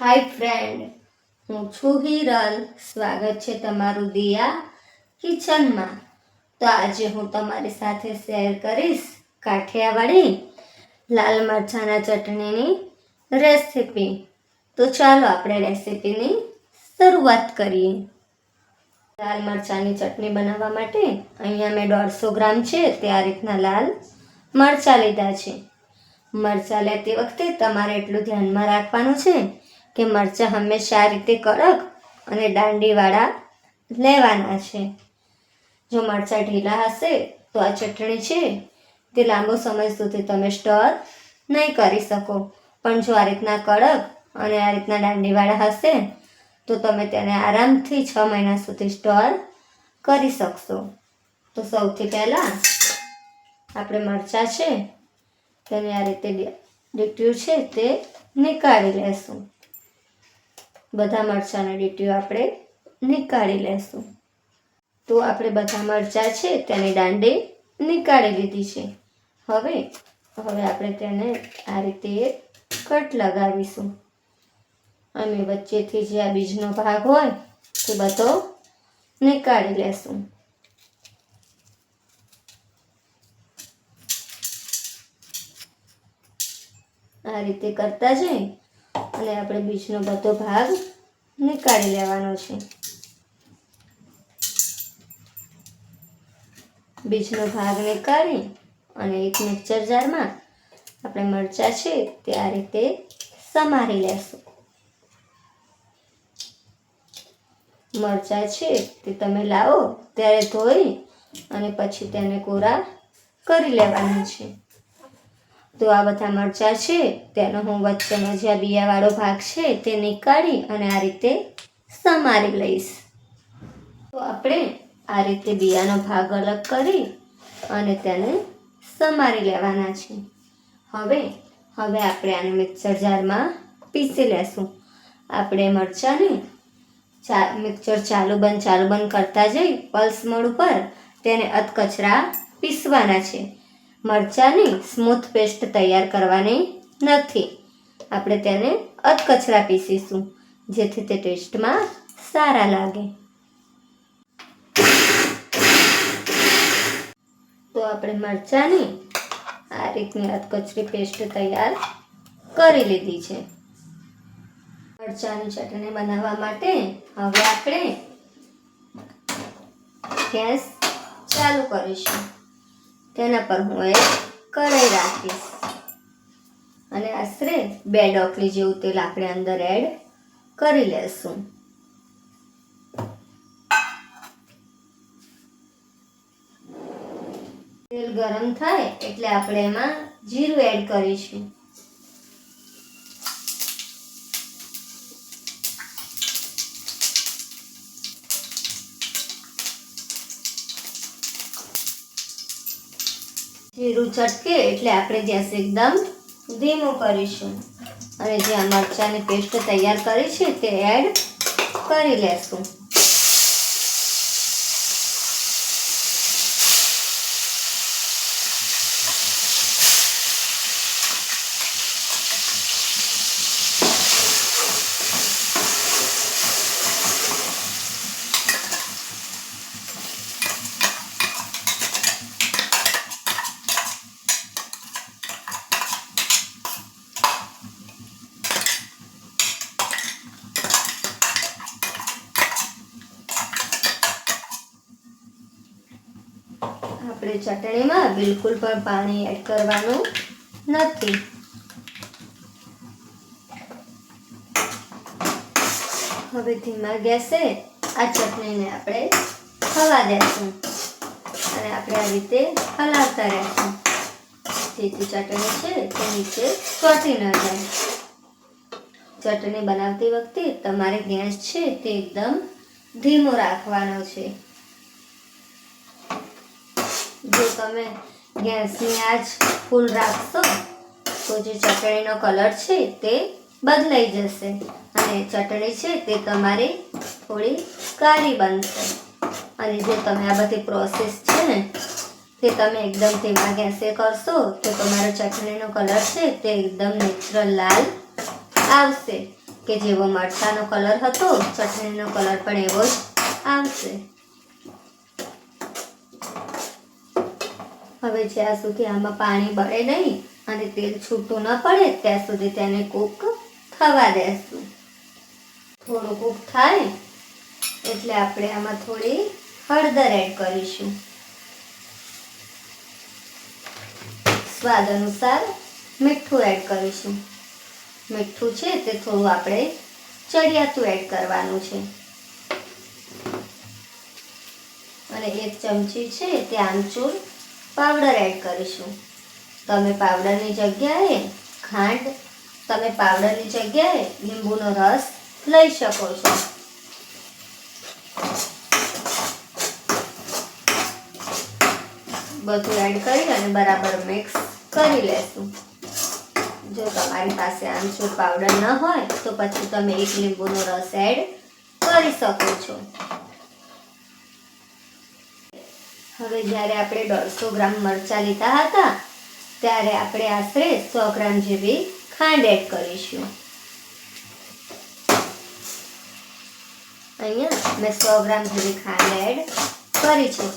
હાય friend, હું છું હિરલ. સ્વાગત છે તમારું દિયા કિચનમાં. તો આજે હું તમારી સાથે શેર કરીશ કાઠિયાવાડી લાલ મરચાંના ચટણીની રેસીપી. તો ચાલો આપણે રેસીપીની શરૂઆત કરીએ. લાલ મરચાંની ચટણી બનાવવા માટે અહીંયા મેં દોઢસો ગ્રામ છે તે આ રીતના લાલ મરચાં લીધા છે. મરચાં લેતી વખતે તમારે એટલું ધ્યાનમાં રાખવાનું છે કે મરચાં હંમેશા આ રીતે કડક અને દાંડીવાળા લેવાના છે. જો મરચાં ઢીલા હશે તો આ ચટણી છે તે લાંબો સમય સુધી તમે સ્ટોર નહીં કરી શકો. પણ જો આ રીતના કડક અને આ રીતના દાંડીવાળા હશે તો તમે તેને આરામથી છ મહિના સુધી સ્ટોર કરી શકશો. તો સૌથી પહેલાં આપણે મરચાં છે તેને આ રીતે ડીટ્યું છે તે નીકાળી લેશું. બધા મરચાંના ડીટીઓ આપણે નીકાળી લેશું. તો આપણે બધા મરચાં છે તેની દાંડી નીકાળી લીધી છે. હવે હવે આપણે તેને આ રીતે કટ લગાવીશું. અને વચ્ચેથી જે આ બીજનો ભાગ હોય તે બધો નીકાળી લેશું. આ રીતે કરતા જઈ અને આપણે બીજનો બધો ભાગ નીકાળી લેવાનો છે. બીજનો ભાગ નીકાળી અને એક મિક્સર જારમાં આપણે મરચાં છે તે આ રીતે સમારી લેશું. મરચાં છે તે તમે લાવો, ત્યારે ધોઈ અને પછી તેને કોરા કરી લેવાના છે. તો આ બધા મરચાં છે, તેનો હું વચ્ચેનો જે આ બિયાવાળો ભાગ છે, તે નીકાળી અને આ રીતે સમારી લઈશ. તો આપણે આ રીતે બિયાનો ભાગ અલગ કરી અને તેને સમારી લેવાના છે. હવે હવે આપણે આને મિક્સર જારમાં પીસી લેશું. આપણે મરચાંને ચા, મિક્સર ચાલુ બંધ ચાલુ બંધ કરતા જઈ, પલ્સ મોડ ઉપર તેને અધકચરા પીસવાના છે. મરચાંની સ્મૂથ પેસ્ટ તૈયાર કરવાની નથી. આપણે તેને અધકચરા પીસીશું, જેથી તે ટેસ્ટમાં સારા લાગે. તો આપણે મરચાંની આ રીતની અધકચરી પેસ્ટ તૈયાર કરી લીધી છે. મરચાંની ચટણી બનાવવા માટે હવે આપણે ગેસ ચાલુ કરીશું. તેના પર હું એક કઢાઈ રાખીશ. અને આશરે બે ડોકલી જેવું તેલ આપણે અંદર એડ કરી લેશું. તેલ ગરમ થાય એટલે આપણે એમાં જીરું એડ કરીશું. જીરું ચટકે એટલે આપણે ગેસ એકદમ ધીમું કરીશું. અને જે આ મરચાંની પેસ્ટ તૈયાર કરી છે તે એડ કરી લેશું. આપણે ચટણીમાં બિલકુલ પણ પાણી એડ કરવાનું નથી. હવે ધીમા ગેસે આ ચટણીને આપણે ખવા દેશું. અને આપણે આ રીતે હલાવતા રહેશું. જેથી ચટણી છે તે નીચે ચોંટી ન જાય. ચટણી બનાવતી વખતે તમારે ગેસ છે તે એકદમ ધીમો રાખવાનો છે. જો તમે ગેસની આજ ફૂલ રાખશો, તો જે ચટણીનો કલર છે તે બદલાઈ જશે. અને ચટણી છે તે તમારી થોડી કાળી બનશે. અને જો તમે આ બધી પ્રોસેસ છે ને, તે તમે એકદમ ધીમા ગેસે કરશો, તો તમારો ચટણીનો કલર છે તે એકદમ નેચરલ લાલ આવશે. કે જેવો મરચાંનો કલર હતો, ચટણીનો કલર પણ એવો જ આવશે. હવે જ્યાં સુધી આમાં પાણી બળે નહીં અને તેલ છૂટું ન પડે, ત્યાં સુધી તેને કૂક થવા દેશું. થોડું કૂક થાય એટલે આપણે આમાં થોડી હળદર એડ કરીશું. સ્વાદ અનુસાર મીઠું એડ કરીશું. મીઠું છે તે થોડું આપણે ચડિયાતું એડ કરવાનું છે. અને એક ચમચી છે તે આમચૂર પાવડર એડ કરીશું. તમે પાવડરની જગ્યાએ ખાંડ, તમે પાવડરની જગ્યાએ લીંબુનો રસ લઈ શકો છો. બધું એડ કરી અને બરાબર મિક્સ કરી લેશું. જો તમારી પાસે આમચૂર પાવડર ન હોય, તો પછી તમે એક લીંબુનો રસ એડ કરી શકો છો. હવે જ્યારે આપણે દોઢસો ગ્રામ મરચાં લીધા હતા, ત્યારે આપણે આશરે સો ગ્રામ જેવી ખાંડ એડ કરીશું. અહીંયા મેં સો ગ્રામ જેવી ખાંડ એડ કરી છે.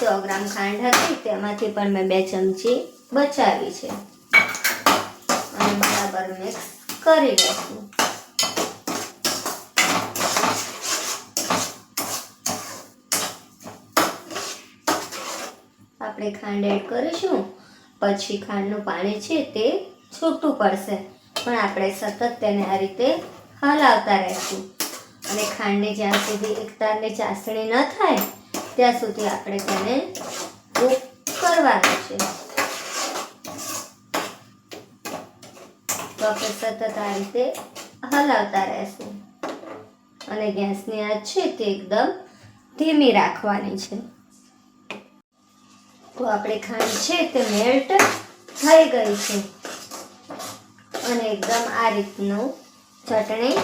સો ગ્રામ ખાંડ હતી, તેમાંથી પણ મેં બે ચમચી બચાવી છે. અને બરાબર મિક્સ કરી લઈશું. આપણે ખાંડ એડ કરીશું. પછી ખાંડનું પાણી છે તે છૂટું પડશે. પણ આપણે સતત તેને આ રીતે હલાવતા રહેશું. અને ખાંડની જ્યાં સુધી એક તારની ચાસણી ન થાય, ત્યાં સુધી આપણે તેને કૂક કરવાનું છે. તો આપણે સતત આ રીતે હલાવતા રહેશું. અને ગેસની આંચ છે તે એકદમ ધીમી રાખવાની છે. તો આપણે ખાંડ છે તે મેલ્ટ થઈ ગઈ છે. અને એકદમ આ રીતનું ચટણી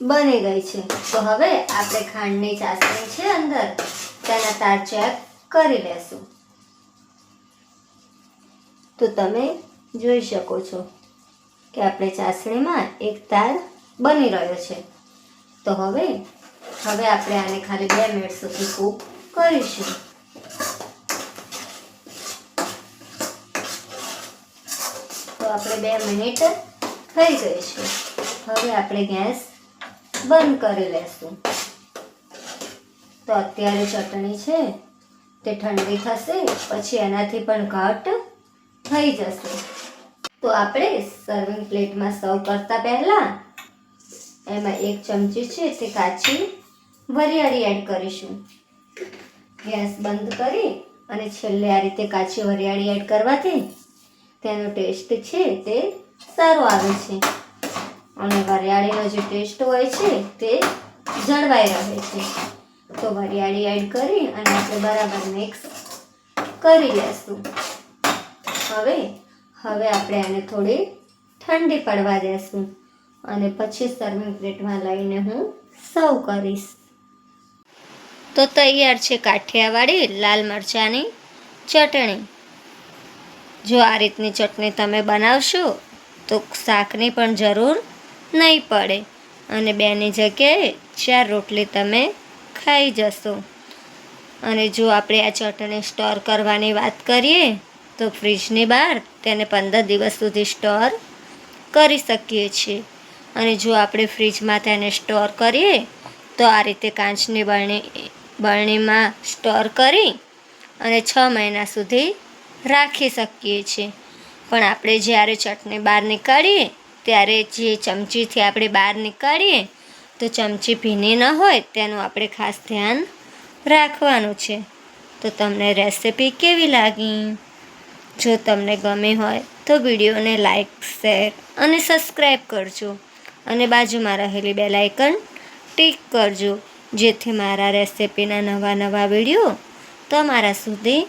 બની ગઈ છે. તો હવે આપણે ખાંડની ચાસણી છે અંદર. તેના તાર ચેક કરી લેશું. તો તમે જોઈ શકો છો કે આપણે ચાસણીમાં એક તાર બની રહ્યો છે. તો હવે હવે આપણે આને ખાલી બે મિનિટ સુધી કૂક કરીશું. આપણે બે મિનિટ થઈ ગઈ છે. હવે આપણે ગેસ બંધ કરી લેશું. તો અત્યારે ચટણી છે તે ઠંડી થશે, પછી એનાથી પણ ઘટ થઈ જશે. તો આપણે સર્વિંગ પ્લેટમાં સર્વ કરતા પહેલાં એમાં એક ચમચી છે તે કાચી વરિયાળી એડ કરીશું. ગેસ બંધ કરી અને છેલ્લે આ રીતે કાચી વરિયાળી એડ કરવાથી તેનો ટેસ્ટ છે તે સારો આવે છે. અને વરિયાળીનો જે ટેસ્ટ હોય છે તે જળવાઈ રહે છે. તો વરિયાળી એડ કરી અને આપણે બરાબર મિક્સ કરી લેશું. હવે હવે આપણે આને થોડી ઠંડી પડવા દેશું. અને પછી સર્વિંગ પ્લેટમાં લઈને હું સર્વ કરીશ. તો તૈયાર છે કાઠિયાવાડી લાલ મરચાંની ચટણી. જો આ રીતની ચટણી તમે બનાવશો, તો શાકની પણ જરૂર નહીં પડે. અને બેની જગ્યાએ ચાર રોટલી તમે ખાઈ જશો. અને જો આપણે આ ચટણી સ્ટોર કરવાની વાત કરીએ, તો ફ્રીજની બહાર તેને પંદર દિવસ સુધી સ્ટોર કરી શકીએ છીએ. અને જો આપણે ફ્રીજમાં તેને સ્ટોર કરીએ, તો આ રીતે કાચની બરણી, બરણીમાં સ્ટોર કરી અને છ મહિના સુધી રાખી શકીએ છીએ. પણ આપણે જ્યારે ચટણી બહાર નીકાળીએ, ત્યારે જે ચમચીથી આપણે બહાર નીકાળીએ, તો ચમચી ભીની ન હોય, તેનું આપણે ખાસ ધ્યાન રાખવાનું છે. તો તમને રેસિપી કેવી લાગી? જો તમને ગમી હોય, તો વિડીયોને લાઇક શેર અને સબસ્ક્રાઈબ કરજો. અને બાજુમાં રહેલી બે લાઇકન ટિક કરજો, જેથી મારા રેસિપીના નવા નવા વીડિયો તમારા સુધી